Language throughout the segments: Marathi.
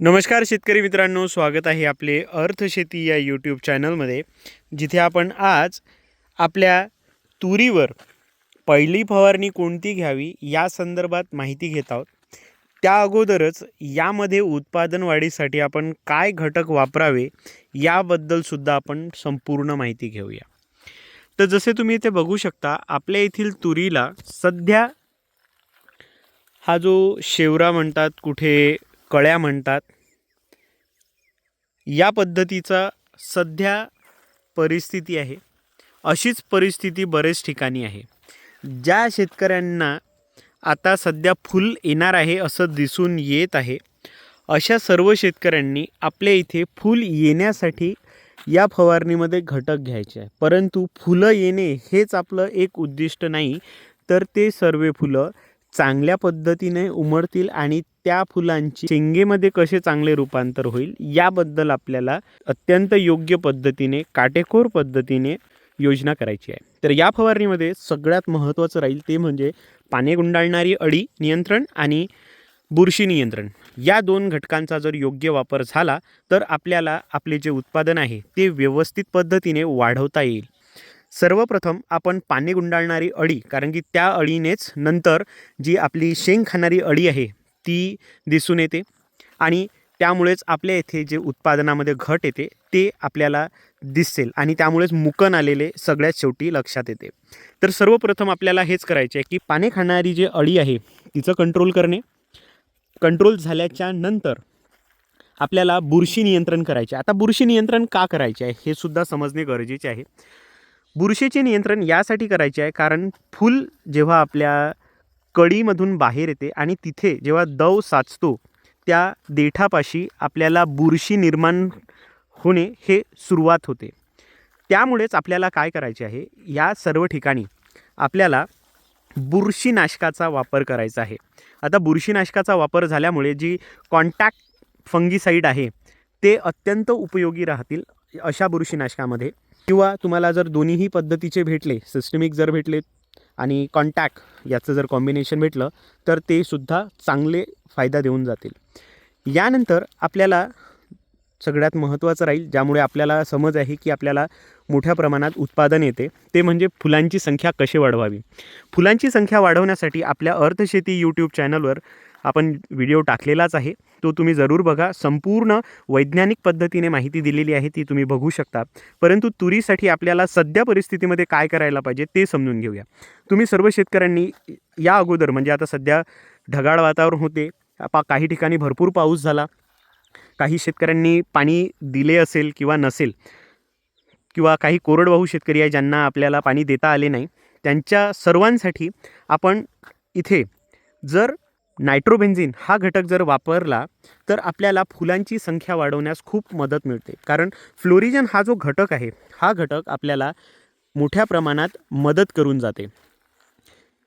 नमस्कार शेतकरी मित्रांनो स्वागत आहे आपले अर्थशेती या यूट्यूब चॅनलमध्ये जिथे आपण आज आपल्या तुरीवर पहिली फवारणी कोणती घ्यावी या संदर्भात माहिती घेत आहोत. त्या अगोदरच यामध्ये उत्पादन वाढीसाठी आपण काय घटक वापरावे याबद्दलसुद्धा आपण संपूर्ण माहिती घेऊया. तर जसे तुम्ही इथे बघू शकता आपल्या येथील तुरीला सध्या हा जो शेवरा म्हणतात कुठे कळ्या म्हणतात. या पद्धतीचा सध्या परिस्थिती आहे. अशीच परिस्थिती बरेच ठिकाणी आहे. ज्या शेतकऱ्यांना आता सध्या फुल येणार आहे असं दिसून येत आहे अशा सर्व शेतकऱ्यांनी आपल्या इथे फुल येण्यासाठी या फवारणीमध्ये घटक घ्यायचे आहे परंतु फुलं येणे हेच आपलं एक उद्दिष्ट नाही तर ते सर्व फुलं चांगल्या पद्धतीने उमरतील आणि त्या फुलांची शेंगेमध्ये कसे चांगले रूपांतर होईल याबद्दल आपल्याला अत्यंत योग्य पद्धतीने काटेकोर पद्धतीने योजना करायची आहे. तर या फवारणीमध्ये सगळ्यात महत्त्वाचं राहील ते म्हणजे पाने गुंडाळणारी अळी नियंत्रण आणि बुरशी नियंत्रण. या दोन घटकांचा जर योग्य वापर झाला तर आपल्याला आपले जे उत्पादन आहे ते व्यवस्थित पद्धतीने वाढवता येईल. सर्वप्रथम आपण पाने गुंडाळणारी अळी कारण की त्या अळीनेच नंतर जी आपली शेंग खाणारी अळी आहे ती दिसून येते. आणि त्यामुळेच आपल्या येथे जे उत्पादनामध्ये घट येते ते आपल्याला दिसेल. आणि त्यामुळेच मुकन आलेले सगळ्यात शेवटी लक्षात येते. तर सर्वप्रथम आपल्याला हेच करायचे आहे की पाने खाणारी जी अळी आहे तिचं कंट्रोल करणे. कंट्रोल झाल्याच्यानंतर आपल्याला बुरशी नियंत्रण करायचे आता बुरशी नियंत्रण का करायचे आहे हे सुद्धा समजणे गरजेचे आहे. बुरशीचे नियंत्रण यासाठी करायचे आहे कारण फूल जेव्हा आपल्या कळीमधून बाहेर येते आणि तिथे जेव्हा दव साचतो त्या देठापाशी आपल्याला बुरशी निर्माण होणे हे सुरुवात होते. त्यामुळेच आपल्याला काय करायचे आहे या सर्व ठिकाणी आपल्याला बुरशीनाशकाचा वापर करायचा आहे. आता बुरशीनाशकाचा वापर झाल्यामुळे जी कॉन्टॅक्ट फंगीसाईड आहे ते अत्यंत उपयोगी राहतील अशा बुरशीनाशकामध्ये. किंवा तुम्हाला जर दोन्हीही पद्धतीचे भेटले सिस्टमिक जर भेटले आणि कॉन्टॅक्ट याचं जर कॉम्बिनेशन भेटलं तर ते सुद्धा चांगले फायदा देऊन जातील. यानंतर आपल्याला सगळ्यात महत्त्वाचं राहील ज्यामुळे आपल्याला समज आहे की आपल्याला मोठ्या प्रमाणात उत्पादन येते ते म्हणजे फुलांची संख्या कशी वाढवावी? फुलांची संख्या वाढवण्यासाठी आपल्या अर्थशेती यूट्यूब चॅनलवर आपण व्हिडिओ टाकलेलाच आहे. तो तुम्ही जरूर बघा. संपूर्ण वैज्ञानिक पद्धतीने माहिती दिलेली आहे ती तुम्ही बघू शकता. परंतु तुरीसाठी आपल्याला सध्या परिस्थितीमध्ये काय करायला पाहिजे ते समजून घेऊया. तुम्ही सर्व शेतकऱ्यांनी या अगोदर म्हणजे आता सध्या ढगाळ वातावरण होते पा काही ठिकाणी भरपूर पाऊस झाला काही शेतकऱ्यांनी पाणी दिले असेल किंवा नसेल किंवा काही कोरडवाहू शेतकरी आहे ज्यांना आपल्याला पाणी देता आले नाही त्यांच्या सर्वांसाठी आपण इथे जर नायट्रोबेन्झिन हा घटक जर वापरला तर आपल्याला फुलांची संख्या वाढवण्यास खूप मदत मिळते. कारण फ्लोरिजन हा जो घटक आहे हा घटक आपल्याला मोठ्या प्रमाणात मदत करून जाते.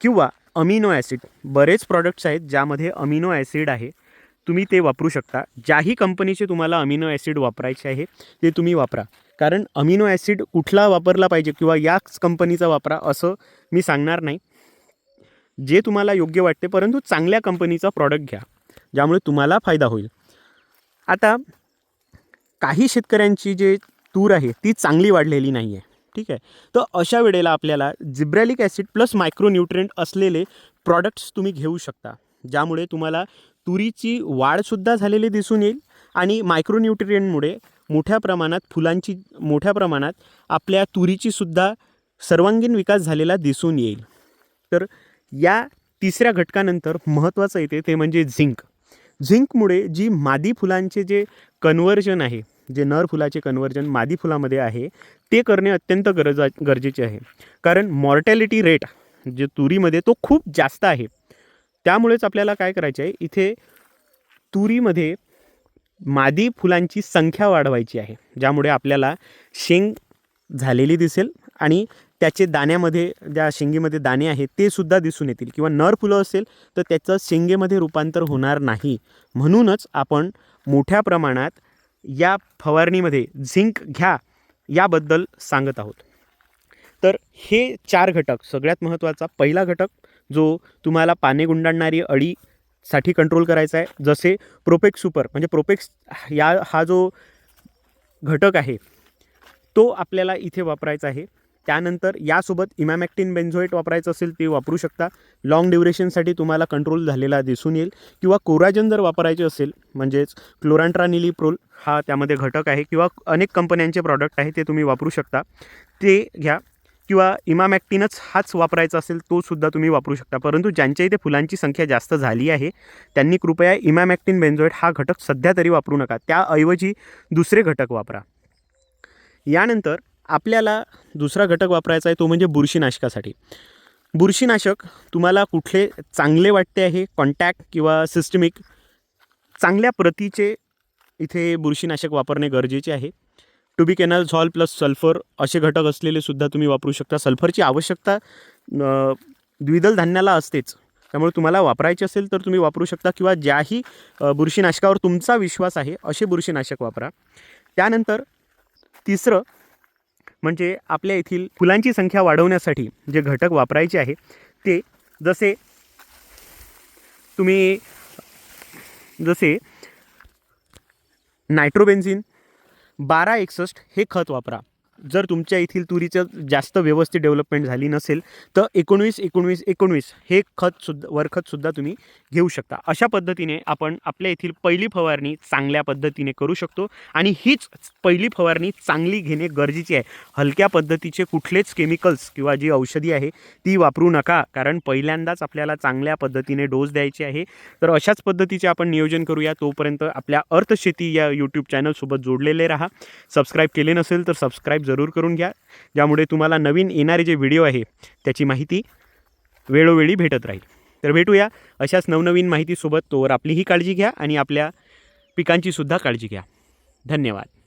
किंवा अमिनो ॲसिड बरेच प्रॉडक्ट्स आहेत ज्यामध्ये अमिनो ॲसिड आहे. तुम्ही ते वापरू शकता. ज्याही कंपनीचे तुम्हाला अमिनो ॲसिड वापरायचे आहे ते तुम्ही वापरा. कारण अमिनो ॲसिड कुठला वापरला पाहिजे किंवा याच कंपनीचा वापरा असं मी सांगणार नाही. जे तुम्हाला योग्य वाटते परंतु चांगल्या कंपनीचा प्रॉडक्ट घ्या ज्यामुळे तुम्हाला फायदा होईल. आता काही शेतकऱ्यांची जे तूर आहे ती चांगली वाढलेली नाही आहे ठीक आहे? तर अशा वेळेला आपल्याला जिब्रॅलिक ॲसिड प्लस मायक्रोन्यूट्रिएंट असलेले प्रॉडक्ट्स तुम्ही घेऊ शकता ज्यामुळे तुम्हाला तुरीची वाढसुद्धा झालेली दिसून येईल आणि मायक्रोन्यूट्रिएंटमुळे मोठ्या प्रमाणात फुलांची मोठ्या प्रमाणात आपल्या तुरीचीसुद्धा सर्वांगीण विकास झालेला दिसून येईल. तर या तिसऱ्या घटकानंतर महत्त्वाचं येते ते म्हणजे झिंक. झिंकमुळे जी मादी फुलांचे जे कन्वर्जन आहे जे नर फुलाचे कन्वर्जन मादी फुलामध्ये आहे ते करणे अत्यंत गरजा गरजेचे आहे. कारण मॉर्टॅलिटी रेट जे तुरीमध्ये तो खूप जास्त आहे. त्यामुळेच आपल्याला काय करायचं आहे इथे तुरीमध्ये मादी फुलांची संख्या वाढवायची आहे ज्यामुळे आपल्याला शेंग झालेली दिसेल आणि त्याचे दाण्यामध्ये ज्या शेंगेमध्ये दाणे आहेत ते सुद्धा दिसून येतील. किंवा नर फुलं असेल तर त्याचं शेंगेमध्ये रूपांतर होणार नाही. म्हणूनच आपण मोठ्या प्रमाणात या फवारणीमध्ये झिंक घ्या याबद्दल सांगत आहोत. तर हे चार घटक सगळ्यात महत्त्वाचा पहिला घटक जो तुम्हाला पाने गुंडाळणारी अळी साठी कंट्रोल करायचा आहे जसे प्रोपेक्स सुपर म्हणजे प्रोपेक्स या हा जो घटक आहे तो आपल्याला इथे वापरायचा आहे. त्यानंतर यासोबत इमॅमॅक्टिन बेन्झोएट वापरायचं असेल ते वापरू शकता. लाँग ड्युरेशनसाठी तुम्हाला कंट्रोल झालेला दिसून येईल. किंवा कोराजन जर वापरायचे असेल म्हणजेच क्लोरांट्रानिलिप्रोल हा त्यामध्ये घटक आहे किंवा अनेक कंपन्यांचे प्रॉडक्ट आहे ते तुम्ही वापरू शकता. ते घ्या. किंवा इमामॅक्टिनच हाच वापरायचा असेल तो सुद्धा तुम्ही वापरू शकता. परंतु ज्यांच्या इथे फुलांची संख्या जास्त झाली आहे त्यांनी कृपया इमामॅक्टिन बेन्झोएट हा घटक सध्या तरी वापरू नका. त्याऐवजी दुसरे घटक वापरा. यानंतर आपल्याला दुसरा घटक वापरायचा आहे तो म्हणजे बुरशीनाशकासाठी. बुरशीनाशक तुम्हाला कुठले चांगले वाटते आहे कॉन्टॅक्ट किंवा सिस्टमिक चांगल्या प्रतीचे इथे बुरशीनाशक वापरणे गरजेचे आहे. Tebuconazole plus sulphur असे घटक असलेले सुद्धा तुम्ही वापरू शकता. सल्फरची आवश्यकता द्विदल धान्याला असतेच. त्यामुळे तुम्हाला वापरायचे असेल तर तुम्ही वापरू शकता किंवा ज्याही बुरशीनाशकावर तुमचा विश्वास आहे असे बुरशीनाशक वापरा. त्यानंतर तिसरं म्हणजे आपल्या येथील फुलांची संख्या वाढवण्यासाठी जे घटक वापरायचे आहे ते जसे तुम्ही जसे नायट्रोबेन्झिन बारा एकसष्ट हे खत वापरा. जर तुमच्या येथील तुरीचं जास्त व्यवस्थित डेव्हलपमेंट झाली नसेल तर एकोणवीस एकोणवीस एकोणवीस हे खतसुद्धा वरखतसुद्धा तुम्ही घेऊ शकता. अशा पद्धतीने आपण आपल्या येथील पहिली फवारणी चांगल्या पद्धतीने करू शकतो आणि हीच पहिली फवारणी चांगली घेणे गरजेची आहे. हलक्या पद्धतीचे कुठलेच केमिकल्स किंवा जी औषधी आहे ती वापरू नका कारण पहिल्यांदाच आपल्याला चांगल्या पद्धतीने डोस द्यायचे आहे. तर अशाच पद्धतीचे आपण नियोजन करूया. तोपर्यंत आपल्या अर्थशेती या यूट्यूब चॅनलसोबत जोडलेले राहा. सबस्क्राईब केले नसेल तर सबस्क्राईब जरूर करून घ्या. ज्यामुळे तुम्हाला नवीन येणारे जे व्हिडिओ आहे त्याची माहिती वेळोवेळी भेटत राहील. तर भेटूया अशाच नवनवीन माहितीसोबत. तोवर आपलीही काळजी घ्या आणि आपल्या पिकांचीसुद्धा काळजी घ्या. धन्यवाद.